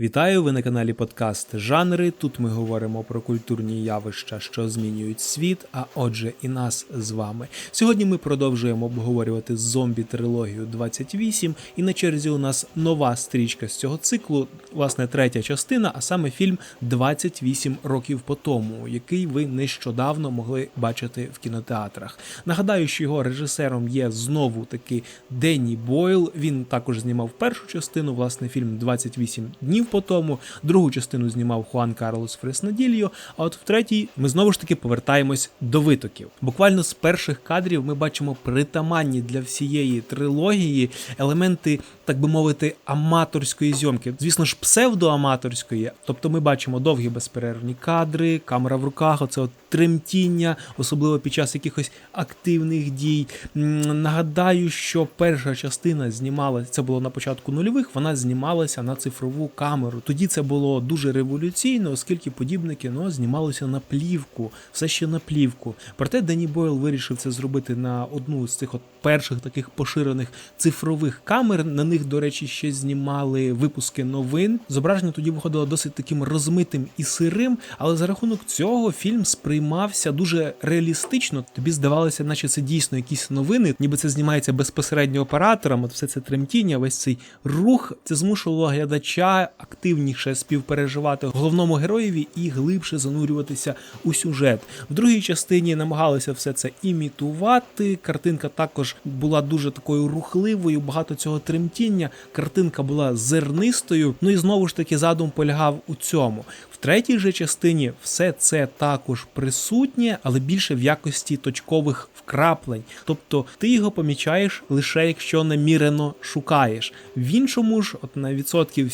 Вітаю! Ви на каналі Подкаст Жанри. Тут ми говоримо про культурні явища, що змінюють світ, а отже, і нас з вами. Сьогодні ми продовжуємо обговорювати зомбі трилогію 28, і на черзі у нас нова стрічка з цього циклу, власне, третя частина, а саме фільм 28 років по тому, який ви нещодавно могли бачити в кінотеатрах. Нагадаю, що його режисером є знову таки Денні Бойл. Він також знімав першу частину, власне, фільм 28 днів по тому. Другу частину знімав Хуан Карлос Фреснадільо. А от в третій ми знову ж таки повертаємось до витоків. Буквально з перших кадрів ми бачимо притаманні для всієї трилогії елементи, так би мовити, аматорської зйомки. Звісно ж, псевдоаматорської. Тобто ми бачимо довгі безперервні кадри, камера в руках, оце от тремтіння, особливо під час якихось активних дій. Нагадаю, що перша частина знімалася, це було на початку нульових, вона знімалася на цифрову камеру. Тоді це було дуже революційно, оскільки подібне кіно знімалося на плівку, все ще на плівку. Проте Дені Бойл вирішив це зробити на одну з цих от перших таких поширених цифрових камер. На них, до речі, ще знімали випуски новин. Зображення тоді виходило досить таким розмитим і сирим, але за рахунок цього фільм сприймався дуже реалістично. Тобі здавалося, наче це дійсно якісь новини, ніби це знімається безпосередньо оператором. От все це тремтіння, весь цей рух. Це змушувало глядача активніше співпереживати головному героєві і глибше занурюватися у сюжет. В другій частині намагалися все це імітувати. Картинка також була дуже такою рухливою, багато цього тремтіння. Картинка була зернистою. Ну і знову ж таки задум полягав у цьому. В третій же частині все це також присутнє, але більше в якості точкових вкраплень. Тобто ти його помічаєш лише якщо намірено шукаєш. В іншому ж, от на відсотків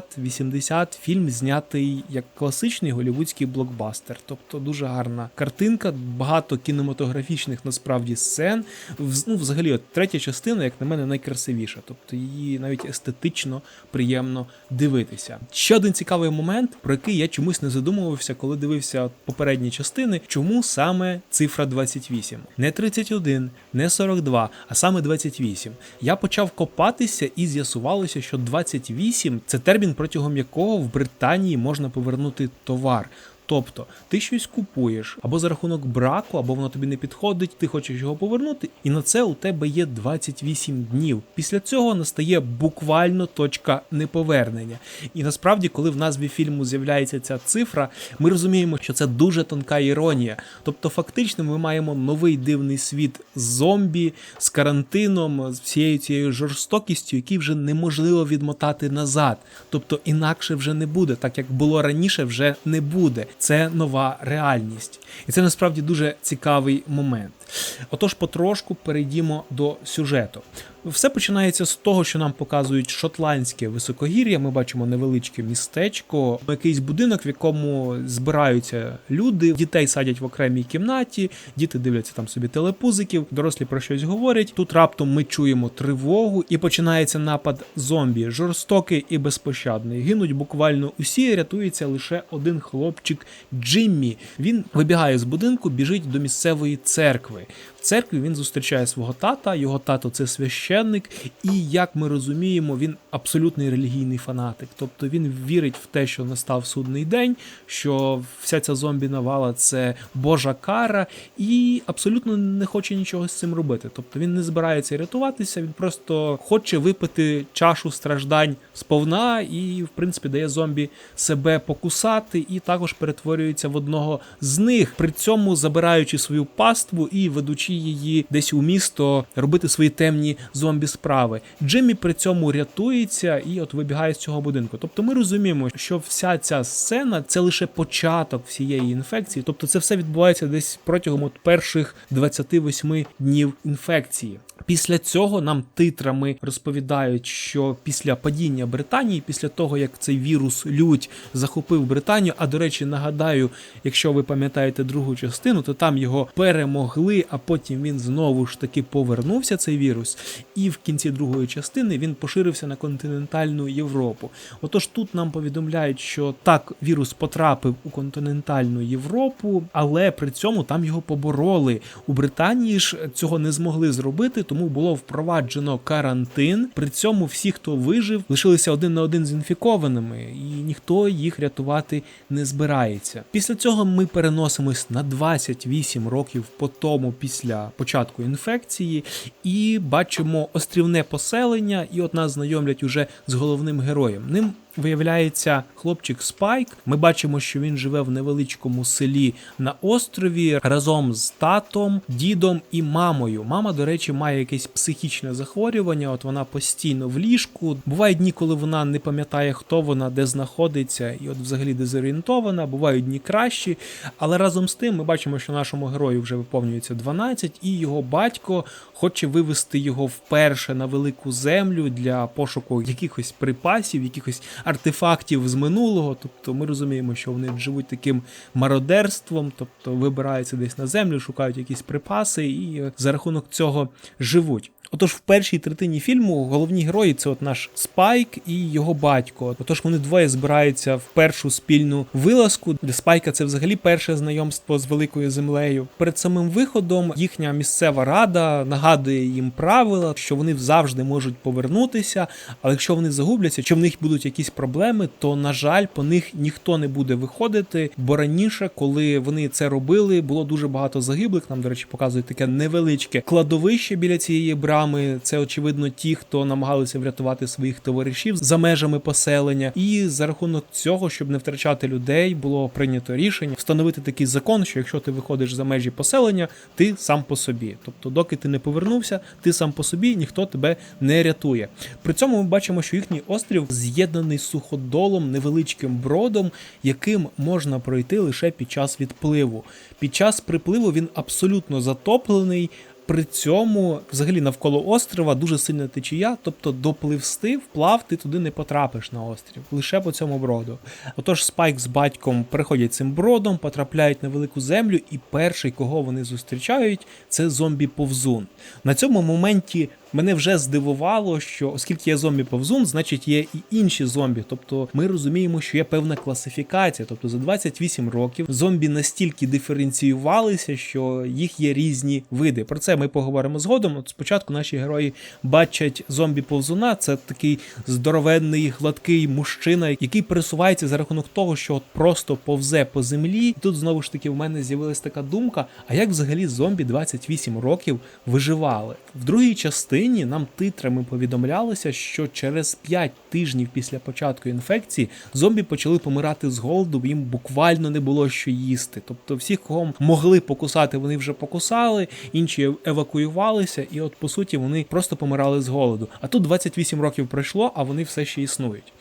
70-80 фільм знятий як класичний голівудський блокбастер. Тобто дуже гарна картинка, багато кінематографічних насправді сцен. Ну, взагалі, от третя частина, як на мене, найкрасивіша. Тобто її навіть естетично приємно дивитися. Ще один цікавий момент, про який я чомусь не задумувався, коли дивився попередні частини. Чому саме цифра 28? Не 31, не 42, а саме 28. Я почав копатися і з'ясувалося, що 28 – це термін, протягом якого в Британії можна повернути товар. Тобто ти щось купуєш або за рахунок браку, або воно тобі не підходить, ти хочеш його повернути, і на це у тебе є 28 днів. Після цього настає буквально точка неповернення. І насправді, коли в назві фільму з'являється ця цифра, ми розуміємо, що це дуже тонка іронія. Тобто, фактично, ми маємо новий дивний світ з зомбі, з карантином, з всією цією жорстокістю, який вже неможливо відмотати назад. Тобто інакше вже не буде, так як було раніше, вже не буде. Це нова реальність. І це насправді дуже цікавий момент. Отож, потрошку перейдімо до сюжету. Все починається з того, що нам показують шотландське високогір'я. Ми бачимо невеличке містечко, якийсь будинок, в якому збираються люди. Дітей садять в окремій кімнаті, діти дивляться там собі телепузиків, дорослі про щось говорять. Тут раптом ми чуємо тривогу, і починається напад зомбі, жорстокий і безпощадний. Гинуть буквально усі, рятується лише один хлопчик Джиммі. Він вибігає з будинку, біжить до місцевої церкви. В церкві він зустрічає свого тата. Його тато це священник, і як ми розуміємо, він абсолютний релігійний фанатик. Тобто він вірить в те, що настав судний день, що вся ця зомбі навала це Божа кара, і абсолютно не хоче нічого з цим робити. Тобто він не збирається рятуватися, він просто хоче випити чашу страждань сповна, і, в принципі, дає зомбі себе покусати, і також перетворюється в одного з них, при цьому забираючи свою паству і ведучи її десь у місто робити свої темні зомбі справи. Джиммі при цьому рятується і от вибігає з цього будинку. Тобто ми розуміємо, що вся ця сцена це лише початок всієї інфекції. Тобто це все відбувається десь протягом от перших 28 днів інфекції. Після цього нам титрами розповідають, що після падіння Британії, після того як цей вірус лють захопив Британію. А до речі, нагадаю, якщо ви пам'ятаєте другу частину, то там його перемогли, а потім. Потім він знову ж таки повернувся цей вірус, і в кінці другої частини він поширився на континентальну Європу. Отож, тут нам повідомляють, що так вірус потрапив у континентальну Європу, але при цьому там його побороли. У Британії ж цього не змогли зробити, тому було впроваджено карантин. При цьому всі, хто вижив, лишилися один на один з інфікованими, і ніхто їх рятувати не збирається. Після цього ми переносимось на 28 років по тому після початку інфекції, і бачимо острівне поселення, і от нас знайомлять уже з головним героєм. Ним виявляється хлопчик Спайк. Ми бачимо, що він живе в невеличкому селі на острові разом з татом, дідом і мамою. Мама, до речі, має якесь психічне захворювання. От вона постійно в ліжку. Бувають дні, коли вона не пам'ятає, хто вона, де знаходиться, і от взагалі дезорієнтована. Бувають дні кращі. Але разом з тим ми бачимо, що нашому герою вже виповнюється 12, і його батько хоче вивести його вперше на велику землю для пошуку якихось припасів, якихось артефактів з минулого. Тобто ми розуміємо, що вони живуть таким мародерством, тобто вибираються десь на землю, шукають якісь припаси і е, за рахунок цього живуть. Отож, в першій третині фільму головні герої це от наш Спайк і його батько. Отож, вони двоє збираються в першу спільну вилазку. Для Спайка це взагалі перше знайомство з великою землею. Перед самим виходом їхня місцева рада нагадує їм правила, що вони завжди можуть повернутися. Але якщо вони загубляться, чи в них будуть якісь проблеми, то на жаль, по них ніхто не буде виходити. Бо раніше, коли вони це робили, було дуже багато загиблих. Нам, до речі, показують таке невеличке кладовище біля цієї брами. Це очевидно ті, хто намагалися врятувати своїх товаришів за межами поселення. І за рахунок цього, щоб не втрачати людей, було прийнято рішення встановити такий закон, що якщо ти виходиш за межі поселення, ти сам по собі. Тобто, доки ти не повернувся, ти сам по собі, ніхто тебе не рятує. При цьому ми бачимо, що їхній острів з'єднаний суходолом, невеличким бродом, яким можна пройти лише під час відпливу. Під час припливу він абсолютно затоплений. При цьому, взагалі, навколо острова дуже сильна течія, тобто допливсти, вплав, ти туди не потрапиш на острів, лише по цьому броду. Отож, Спайк з батьком переходять цим бродом, потрапляють на велику землю, і перший, кого вони зустрічають, це зомбі-повзун. На цьому моменті мене вже здивувало, що оскільки є зомбі-повзун, значить є і інші зомбі. Тобто ми розуміємо, що є певна класифікація. Тобто за 28 років зомбі настільки диференціювалися, що їх є різні види. Про це ми поговоримо згодом. От спочатку наші герої бачать зомбі-повзуна. Це такий здоровенний, гладкий мужчина, який пересувається за рахунок того, що от просто повзе по землі. Тут знову ж таки в мене з'явилася така думка: а як взагалі зомбі 28 років виживали? В другій частині нам титрами повідомлялося, що через 5 тижнів після початку інфекції зомбі почали помирати з голоду, їм буквально не було що їсти. Тобто, всіх, кого могли покусати, вони вже покусали, інші евакуювалися, і от по суті вони просто помирали з голоду. А тут 28 років пройшло, а вони все ще існують.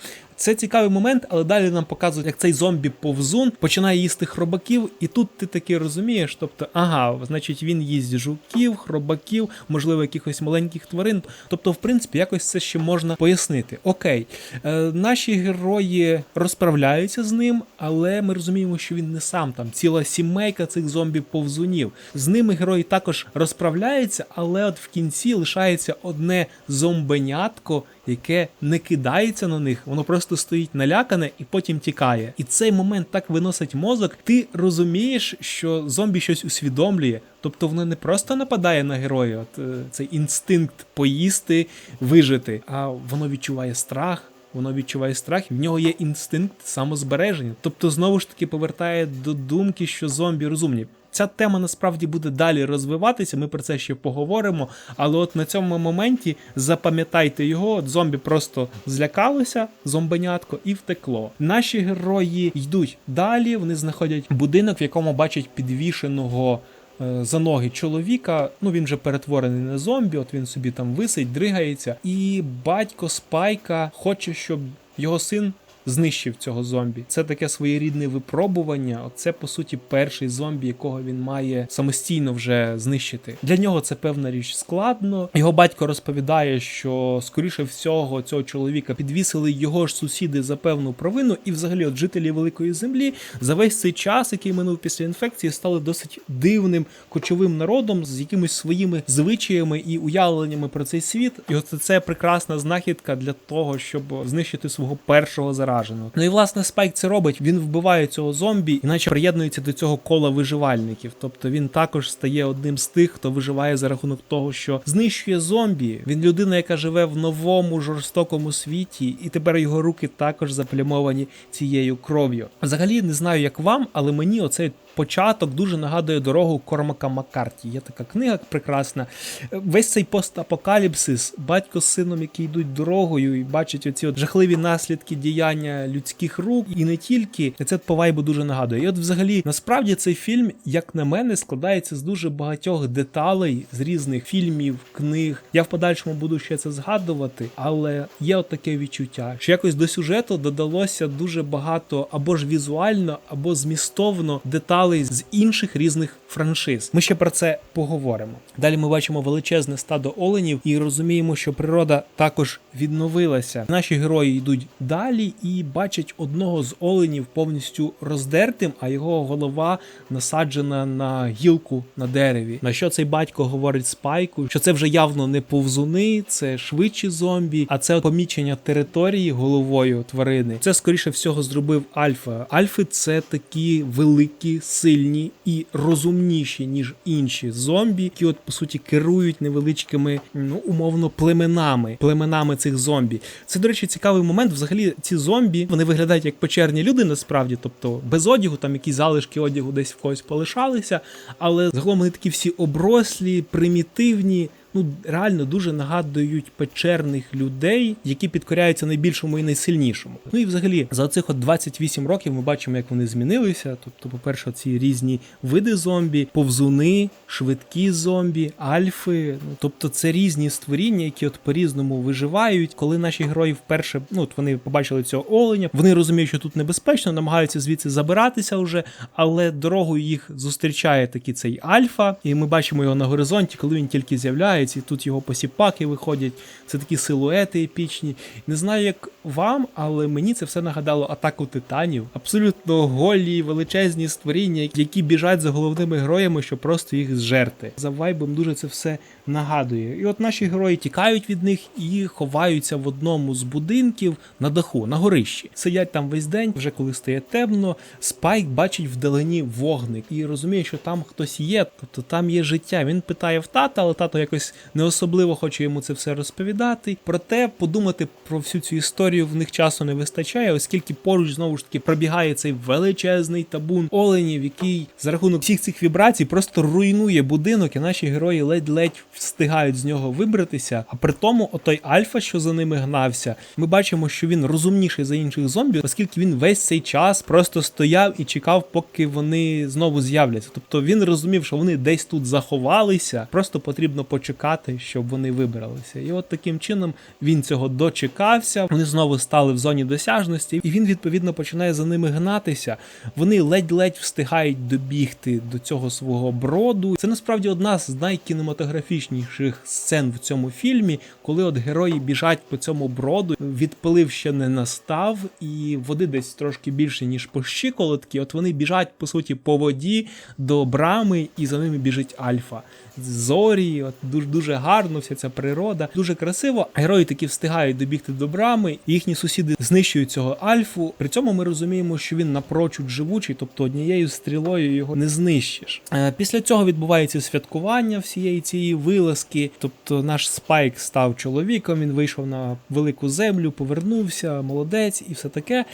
Це цікавий момент, але далі нам показують, як цей зомбі-повзун починає їсти хробаків, і тут ти таки розумієш, тобто, ага, значить, він їсть жуків, хробаків, можливо, якихось маленьких тварин. Тобто, в принципі, якось це ще можна пояснити. Окей, е, наші герої розправляються з ним, але ми розуміємо, що він не сам там ціла сімейка цих зомбі-повзунів. З ними герої також розправляються, але от в кінці лишається одне зомбенятко, яке не кидається на них, воно просто стоїть налякане і потім тікає. І цей момент так виносить мозок. Ти розумієш, що зомбі щось усвідомлює. Тобто воно не просто нападає на героя, от е, цей інстинкт поїсти, вижити, а воно відчуває страх. Воно відчуває страх, в нього є інстинкт самозбереження. Тобто, знову ж таки повертає до думки, що зомбі розумні. Ця тема насправді буде далі розвиватися, ми про це ще поговоримо. Але от на цьому моменті запам'ятайте його, от зомбі просто злякалося, зомбенятко, і втекло. Наші герої йдуть далі, вони знаходять будинок, в якому бачать підвішеного. е, За ноги чоловіка, ну він вже перетворений на зомбі, от він собі там висить, дригається, і батько Спайка хоче, щоб його син знищив цього зомбі. Це таке своєрідне випробування. Це по суті перший зомбі, якого він має самостійно вже знищити. Для нього це певна річ складно. Його батько розповідає, що скоріше всього цього чоловіка підвісили його ж сусіди за певну провину, і взагалі от жителі великої землі за весь цей час, який минув після інфекції, стали досить дивним кочовим народом з якимись своїми звичаями і уявленнями про цей світ. І от це прекрасна знахідка для того, щоб знищити свого першого зараженого. Ну і власне Спайк це робить. Він вбиває цього зомбі, іначе приєднується до цього кола виживальників. Тобто він також стає одним з тих, хто виживає за рахунок того, що знищує зомбі. Він людина, яка живе в новому жорстокому світі, і тепер його руки також заплямовані цією кров'ю. Взагалі не знаю, як вам, але мені оцей. Початок дуже нагадує дорогу Кормака Маккарті. Є така книга прекрасна. Весь цей постапокаліпсис, батько з сином, які йдуть дорогою і бачать оці от жахливі наслідки діяння людських рук, і не тільки це по вайбу дуже нагадує. І от, взагалі, насправді цей фільм, як на мене, складається з дуже багатьох деталей з різних фільмів, книг. Я в подальшому буду ще це згадувати, але є от таке відчуття, що якось до сюжету додалося дуже багато або ж візуально, або змістовно деталей з інших різних франшиз. Ми ще про це поговоримо. Далі ми бачимо величезне стадо оленів і розуміємо, що природа також відновилася. Наші герої йдуть далі і бачать одного з оленів повністю роздертим, а його голова насаджена на гілку на дереві. На що цей батько говорить спайку, що це вже явно не повзуни, це швидші зомбі, а це помічення території головою тварини. Це скоріше всього зробив Альфа. Альфи це такі великі, сильні і розумніші ніж інші зомбі, які от по суті керують невеличкими, ну умовно, племенами, племенами цих зомбі. Це, до речі, цікавий момент. Взагалі, ці зомбі вони виглядають як печерні люди, насправді, тобто без одягу, там якісь залишки одягу десь в когось полишалися, але загалом вони такі всі оброслі, примітивні. Ну, реально дуже нагадують печерних людей, які підкоряються найбільшому і найсильнішому. Ну і взагалі, за цих от 28 років ми бачимо, як вони змінилися. Тобто, по-перше, ці різні види зомбі, повзуни, швидкі зомбі, альфи. Ну тобто, це різні створіння, які от по-різному виживають. Коли наші герої вперше, ну от вони побачили цього оленя, вони розуміють, що тут небезпечно, намагаються звідси забиратися вже, але дорогою їх зустрічає такий цей альфа, і ми бачимо його на горизонті, коли він тільки з'являється. І тут його посіпаки виходять. Це такі силуети епічні. Не знаю, як вам, але мені це все нагадало атаку титанів. Абсолютно голі, величезні створіння, які біжать за головними героями, щоб просто їх зжерти. За вайбом дуже це все нагадує. І от наші герої тікають від них і ховаються в одному з будинків на даху, на горищі. Сидять там весь день, вже коли стає темно. Спайк бачить вдалині вогник і розуміє, що там хтось є, тобто там є життя. Він питає в тата, але тато якось не особливо хоче йому це все розповідати. Проте подумати про всю цю історію в них часу не вистачає, оскільки поруч знову ж таки пробігає цей величезний табун оленів, який за рахунок всіх цих вібрацій просто руйнує будинок, і наші герої ледь-ледь встигають з нього вибратися. А при тому, отой Альфа, що за ними гнався, ми бачимо, що він розумніший за інших зомбі, оскільки він весь цей час просто стояв і чекав, поки вони знову з'являться. Тобто він розумів, що вони десь тут заховалися, просто потрібно почекати, щоб вони вибралися. І от таким чином він цього дочекався. Вони знову стали в зоні досяжності, і він відповідно починає за ними гнатися. Вони ледь-ледь встигають добігти до цього свого броду. Це насправді одна з найкінематографічніших сцен в цьому фільмі, коли от герої біжать по цьому броду, відпилив ще не настав, і води десь трошки більше, ніж по щиколотки. От вони біжать по суті по воді до брами, і за ними біжить Альфа. Зорі, от дуже дуже гарно, вся ця природа, дуже красиво. Герої таки встигають добігти до брами, їхні сусіди знищують цього альфу. При цьому ми розуміємо, що він напрочуд живучий, тобто однією стрілою його не знищиш. Е, Після цього відбувається святкування всієї цієї вилазки. Тобто наш спайк став чоловіком, він вийшов на велику землю, повернувся, молодець і все таке.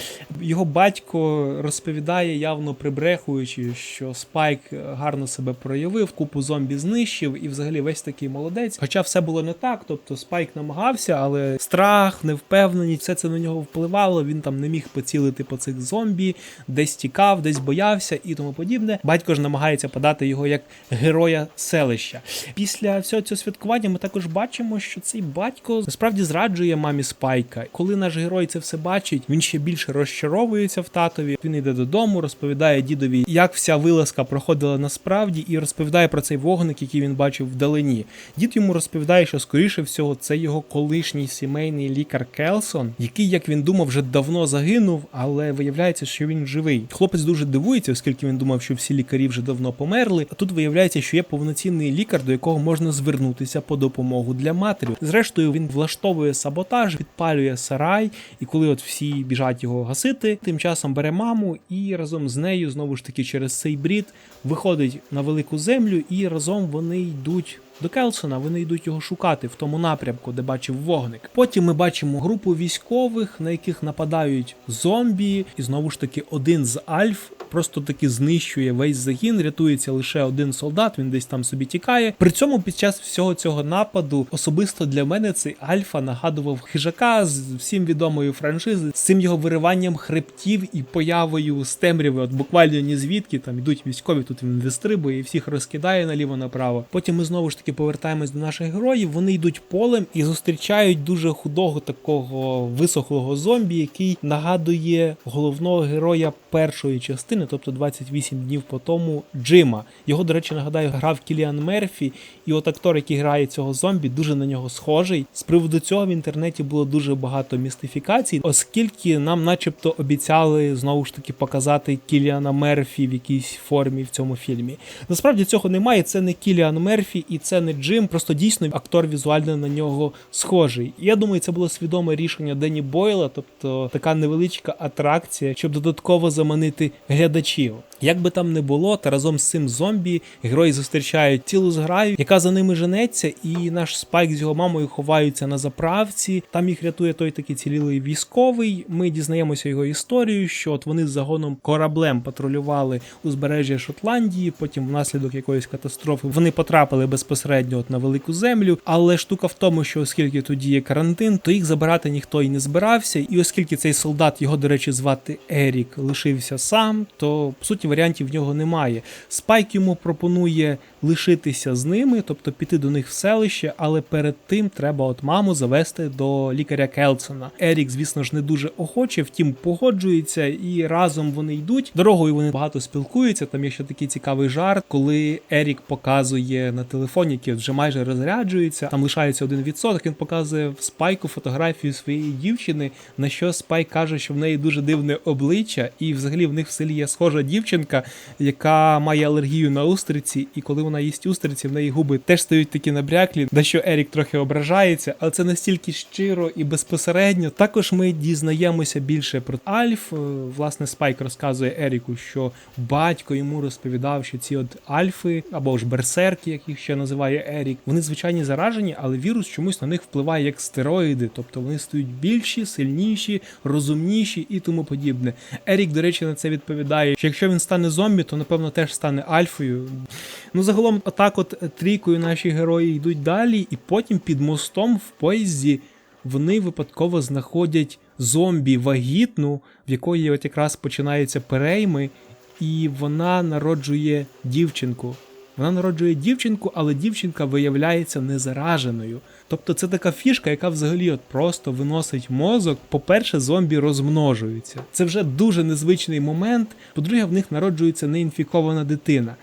Його батько розповідає, явно прибрехуючи, що спайк гарно себе проявив, купу зомбі знищив, і взагалі весь такий молодець. Молодець. Хоча все було не так. Тобто Спайк намагався, але страх, невпевненість, все це на нього впливало. Він там не міг поцілити по цих зомбі, десь тікав, десь боявся і тому подібне. Батько ж намагається подати його як героя селища. Після всього цього святкування ми також бачимо, що цей батько насправді зраджує мамі Спайка. Коли наш герой це все бачить, він ще більше розчаровується в татові. Він йде додому, розповідає дідові, як вся вилазка проходила насправді, і розповідає про цей вогник, який він бачив вдалині. Дід йому розповідає, що скоріше всього це його колишній сімейний лікар Келсон, який, як він думав, вже давно загинув, але виявляється, що він живий. Хлопець дуже дивується, оскільки він думав, що всі лікарі вже давно померли. А тут виявляється, що є повноцінний лікар, до якого можна звернутися по допомогу для матері. Зрештою, він влаштовує саботаж, підпалює сарай, і коли от всі біжать його гасити, тим часом бере маму і разом з нею знову ж таки через цей брід виходить на велику землю, і разом вони йдуть. До Келсона вони йдуть його шукати в тому напрямку, де бачив вогник. Потім ми бачимо групу військових, на яких нападають зомбі, і знову ж таки один з альф просто таки знищує весь загін. Рятується лише один солдат. Він десь там собі тікає. При цьому під час всього цього нападу особисто для мене цей альфа нагадував хижака з всім відомої франшизи, з цим його вириванням хребтів і появою з темряви. От буквально ні звідки там ідуть військові. Тут він вистрибує і всіх розкидає наліво направо. Потім ми знову ж таки повертаємось до наших героїв. Вони йдуть полем і зустрічають дуже худого такого висохлого зомбі, який нагадує головного героя першої частини, тобто 28 днів по тому, Джима. Його, до речі, нагадаю, грав Кіліан Мерфі, і от актор, який грає цього зомбі, дуже на нього схожий. З приводу цього в інтернеті було дуже багато містифікацій, оскільки нам, начебто, обіцяли знову ж таки показати Кіліана Мерфі в якійсь формі в цьому фільмі. Насправді цього немає. Це не Кіліан Мерфі і це не Джим. Просто дійсно актор візуально на нього схожий. І я думаю, це було свідоме рішення Дені Бойла, тобто така невеличка атракція, щоб додатково заманити глядачів. Як би там не було, та разом з цим зомбі герої зустрічають цілу зграю, яка за ними женеться, і наш спайк з його мамою ховаються на заправці. Там їх рятує той такий цілілий військовий. Ми дізнаємося його історію, що от вони з загоном кораблем патрулювали узбережжя Шотландії. Потім, внаслідок якоїсь катастрофи, вони потрапили безпосередньо от на велику землю. Але штука в тому, що оскільки тоді є карантин, то їх забирати ніхто і не збирався. І оскільки цей солдат, його, до речі, звати Ерік, лишився сам, то по суті варіантів в нього немає. Спайк йому пропонує лишитися з ними, тобто піти до них в селище, але перед тим треба от маму завести до лікаря Келсона. Ерік, звісно ж, не дуже охоче, втім погоджується, і разом вони йдуть. Дорогою вони багато спілкуються. Там є ще такий цікавий жарт, коли Ерік показує на телефоні, який вже майже розряджується. Там лишається один відсоток. Він показує в спайку фотографію своєї дівчини. На що Спайк каже, що в неї дуже дивне обличчя, і взагалі в них в селі є схожа дівчинка, яка має алергію на устриці, і коли вона їсть устриці, в неї губи теж стають такі набряклі, на що Ерік трохи ображається, але це настільки щиро і безпосередньо. Також ми дізнаємося більше про Альф. Е, Власне, Спайк розказує Еріку, що батько йому розповідав, що ці от альфи або ж берсерки, як їх ще називає Ерік, вони звичайні заражені, але вірус чомусь на них впливає як стероїди, тобто вони стають більші, сильніші, розумніші і тому подібне. Ерік, до речі, на це відповідає, що якщо він стане зомбі, то напевно теж стане альфою. Ну, загалом, отак, от трійкою наші герої йдуть далі, і потім під мостом в поїзді вони випадково знаходять зомбі вагітну, в якої от якраз починаються перейми, і вона народжує дівчинку. Вона народжує дівчинку, але дівчинка виявляється незараженою. Тобто це така фішка, яка взагалі от просто виносить мозок. По-перше, зомбі розмножуються. Це вже дуже незвичний момент. По-друге, в них народжується неінфікована дитина.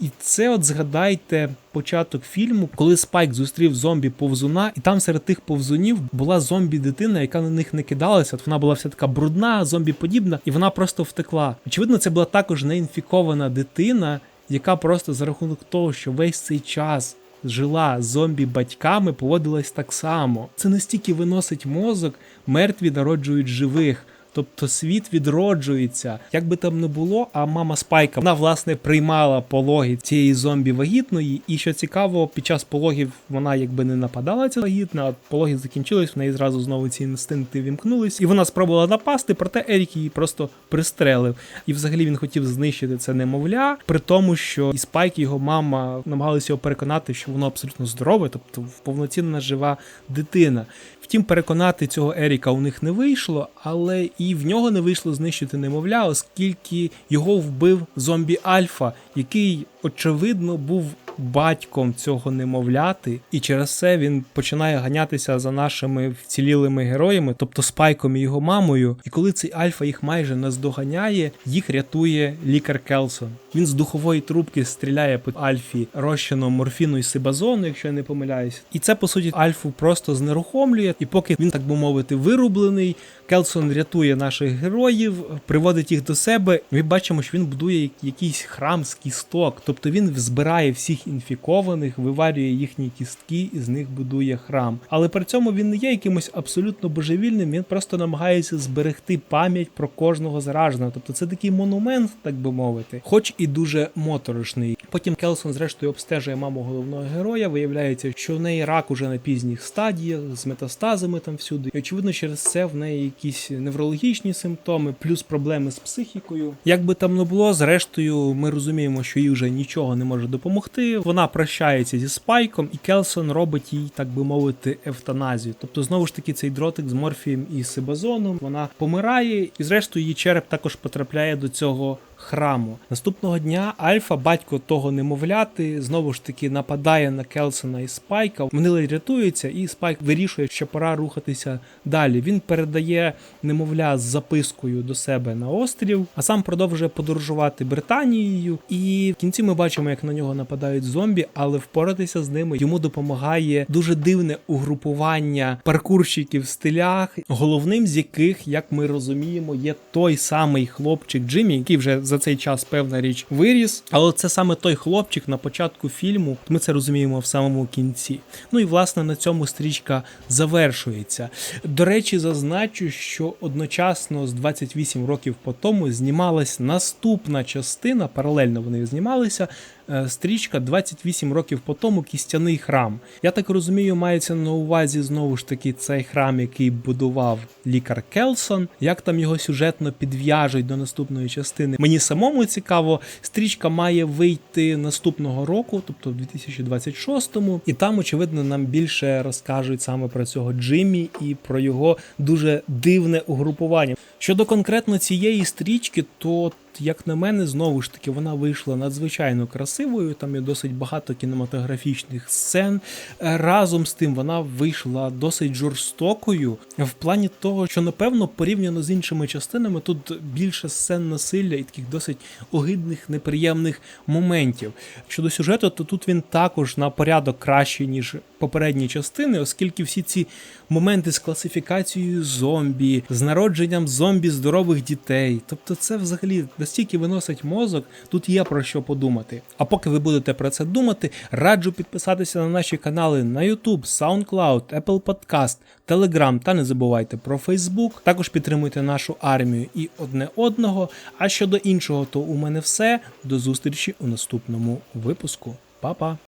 І це, от згадайте, початок фільму, коли Спайк зустрів зомбі повзуна, і там серед тих повзунів була зомбі-дитина, яка на них не кидалася. От вона була вся така брудна, зомбі подібна, і вона просто втекла. Очевидно, це була також неінфікована дитина, яка просто за рахунок того, що весь цей час жила з зомбі-батьками, поводилась так само. Це настільки виносить мозок, мертві народжують живих. Тобто світ відроджується. Як би там не було, а мама Спайка вона власне приймала пологи цієї зомбі вагітної. І що цікаво, під час пологів вона якби не нападала ця вагітна, а пологи закінчились, в неї зразу знову ці інстинкти вімкнулись. І вона спробувала напасти, проте Ерік її просто пристрелив. І взагалі він хотів знищити це немовля, при тому, що і Спайк, і його мама намагалися його переконати, що воно абсолютно здорове, тобто повноцінна жива дитина. Втім, переконати цього Еріка у них не вийшло, але і в нього не вийшло знищити немовля, оскільки його вбив зомбі Альфа, який очевидно був батьком цього немовляти, і через це він починає ганятися за нашими вцілілими героями, тобто Спайком і його мамою. І коли цей Альфа їх майже наздоганяє, їх рятує лікар Келсон. Він з духової трубки стріляє по Альфі розчином морфіну і сибазону, якщо я не помиляюсь. І це по суті Альфу просто знерухомлює. І поки він, так би мовити, вирублений, Келсон рятує наших героїв, приводить їх до себе. Ми бачимо, що він будує якийсь храм з кісток, тобто він збирає всіх інфікованих, виварює їхні кістки і з них будує храм. Але при цьому він не є якимось абсолютно божевільним. Він просто намагається зберегти пам'ять про кожного зараженого. Тобто це такий монумент, так би мовити, хоч і дуже моторошний. Потім Келсон, зрештою, обстежує маму головного героя. Виявляється, що в неї рак уже на пізніх стадіях з метастазами там всюди. І очевидно, через це в неї якісь неврологічні симптоми, плюс проблеми з психікою. Як би там не було, зрештою, ми розуміємо, що їй вже нічого не може допомогти. Вона прощається зі спайком, і Келсон робить їй, так би мовити, евтаназію. Тобто, знову ж таки, цей дротик з морфієм і сибазоном. Вона помирає, і зрештою її череп також потрапляє до цього. Храму наступного дня Альфа, батько того немовляти, знову ж таки нападає на Келсона і Спайка. Вони рятуються, і Спайк вирішує, що пора рухатися далі. Він передає немовля з запискою до себе на острів, а сам продовжує подорожувати Британією. І в кінці ми бачимо, як на нього нападають зомбі, але впоратися з ними йому допомагає дуже дивне угрупування паркурщиків в стилях, головним з яких, як ми розуміємо, є той самий хлопчик Джиммі, який вже за цей час певна річ виріс. Але це саме той хлопчик на початку фільму. Ми це розуміємо в самому кінці. Ну і власне на цьому стрічка завершується. До речі, зазначу, що одночасно з 28 років по тому знімалась наступна частина, паралельно вони знімалися. е, Стрічка 28 років по тому кістяний храм. Я так розумію, мається на увазі знову ж таки цей храм, який будував лікар Келсон. Як там його сюжетно підв'яжуть до наступної частини? Мені самому цікаво. Стрічка має вийти наступного року, тобто в 2026-му, і там, очевидно, нам більше розкажуть саме про цього Джиммі і про його дуже дивне угрупування. Щодо конкретно цієї стрічки, то як на мене, знову ж таки, вона вийшла надзвичайно красивою. Там є досить багато кінематографічних сцен. Е, Разом з тим вона вийшла досить жорстокою в плані того, що напевно порівняно з іншими частинами тут більше сцен насилля і таких досить огидних, неприємних моментів. Щодо сюжету, то тут він також на порядок кращий, ніж попередні частини, оскільки всі ці моменти з класифікацією зомбі, з народженням зомбі здорових дітей, тобто це взагалі настільки виносить мозок, тут є про що подумати. А поки ви будете про це думати, раджу підписатися на наші канали на YouTube, SoundCloud, Apple Podcast, Telegram та не забувайте про Facebook. Також підтримуйте нашу армію і одне одного. А щодо іншого, то у мене все. До зустрічі у наступному випуску. Па-па!